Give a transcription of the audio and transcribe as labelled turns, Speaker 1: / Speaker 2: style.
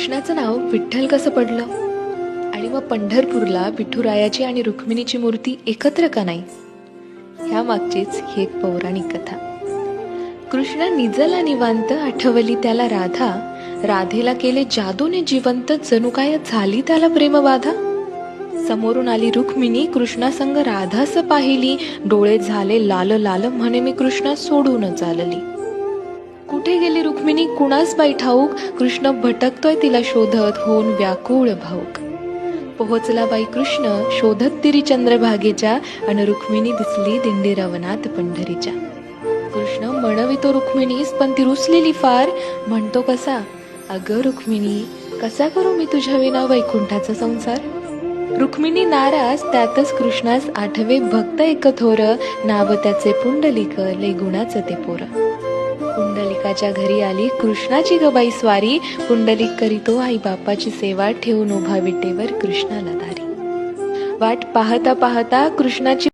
Speaker 1: कृष्णाचं नाव विठ्ठल कसं पडलं? आणि मग पंढरपूरला विठुरायाची आणि रुक्मिणीची मूर्ती एकत्र का नाही? ह्या मागचीच ही एक पौराणिक कथा. कृष्ण निजला निवांत आठवली त्याला राधा. राधेला केले जादूने जिवंत जणू काय झाली त्याला प्रेमबाधा? समोरून आली रुक्मिणी कृष्णासंग राधास पाहिली. डोळे झाले लाल लाल म्हणे मी कृष्णा सोडून चालली कुठे गेली रुक्मिणी? कुणास बाई ठाऊक? कृष्ण भटकतोय तिला शोधत होऊन व्याकुळ भाऊक. पोहोचला बाई कृष्ण शोधत तिरी चंद्रभागेच्या आणि रुक्मिणी दिसली दिंडी रवनात पंढरीच्या. कृष्ण म्हणवितो रुक्मिणीस पण ती रुसलेली फार. म्हणतो कसा? अगं रुक्मिणी कसा करू मी तुझ्या विना वैकुंठाचा संसार? रुक्मिणी नाराज त्यातच कृष्णास आठवे भक्त एक थोर नाव त्याचे पुंडलिक ले गुणाचं ते पोर. पुंडलिकाच्या घरी आली. कृष्णाची गबाई स्वारी. पुंडलिक करीतो आई बापाची सेवा ठेवून उभा विटेवर कृष्णाला दारी वाट पाहता पाहता कृष्णाची